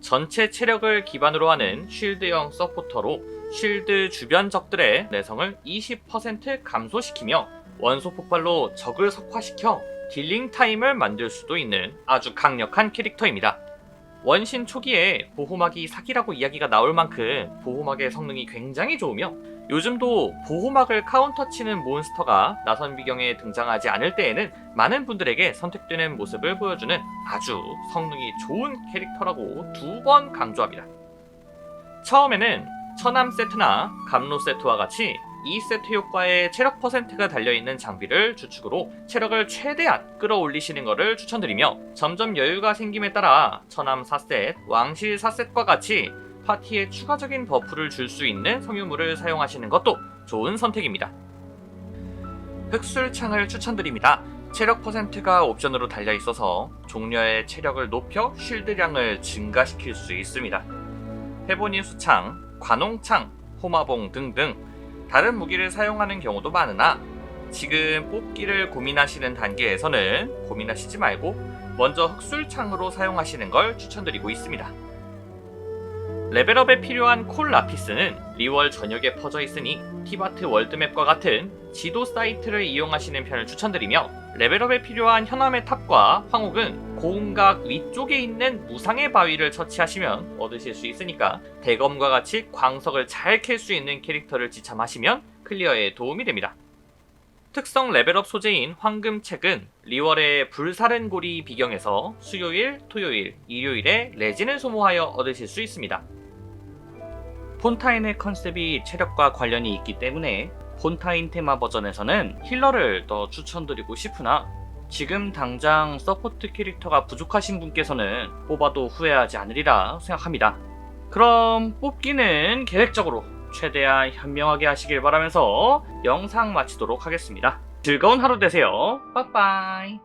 전체 체력을 기반으로 하는 쉴드형 서포터로 쉴드 주변 적들의 내성을 20% 감소시키며 원소 폭발로 적을 석화시켜 딜링 타임을 만들 수도 있는 아주 강력한 캐릭터입니다. 원신 초기에 보호막이 사기라고 이야기가 나올 만큼 보호막의 성능이 굉장히 좋으며 요즘도 보호막을 카운터치는 몬스터가 나선 비경에 등장하지 않을 때에는 많은 분들에게 선택되는 모습을 보여주는 아주 성능이 좋은 캐릭터라고 두 번 강조합니다. 처음에는 처남 세트나 감로 세트와 같이 이 세트 효과에 체력 퍼센트가 달려있는 장비를 주축으로 체력을 최대한 끌어올리시는 것을 추천드리며 점점 여유가 생김에 따라 처남 4셋, 왕실 4셋과 같이 파티에 추가적인 버프를 줄 수 있는 성유물을 사용하시는 것도 좋은 선택입니다. 흑술창을 추천드립니다. 체력 퍼센트가 옵션으로 달려 있어서 종려의 체력을 높여 쉴드량을 증가시킬 수 있습니다. 해보니 수창, 관홍창, 호마봉 등등 다른 무기를 사용하는 경우도 많으나 지금 뽑기를 고민하시는 단계에서는 고민하시지 말고 먼저 흑술창으로 사용하시는 걸 추천드리고 있습니다. 레벨업에 필요한 콜 라피스는 리월 전역에 퍼져 있으니 티바트 월드맵과 같은 지도 사이트를 이용하시는 편을 추천드리며 레벨업에 필요한 현암의 탑과 황옥은 고음각 위쪽에 있는 무상의 바위를 처치하시면 얻으실 수 있으니까 대검과 같이 광석을 잘 캘 수 있는 캐릭터를 지참하시면 클리어에 도움이 됩니다. 특성 레벨업 소재인 황금책은 리월의 불사른고리 비경에서 수요일, 토요일, 일요일에 레진을 소모하여 얻으실 수 있습니다. 폰타인의 컨셉이 체력과 관련이 있기 때문에 폰타인 테마 버전에서는 힐러를 더 추천드리고 싶으나 지금 당장 서포트 캐릭터가 부족하신 분께서는 뽑아도 후회하지 않으리라 생각합니다. 그럼 뽑기는 계획적으로 최대한 현명하게 하시길 바라면서 영상 마치도록 하겠습니다. 즐거운 하루 되세요. 빠빠이.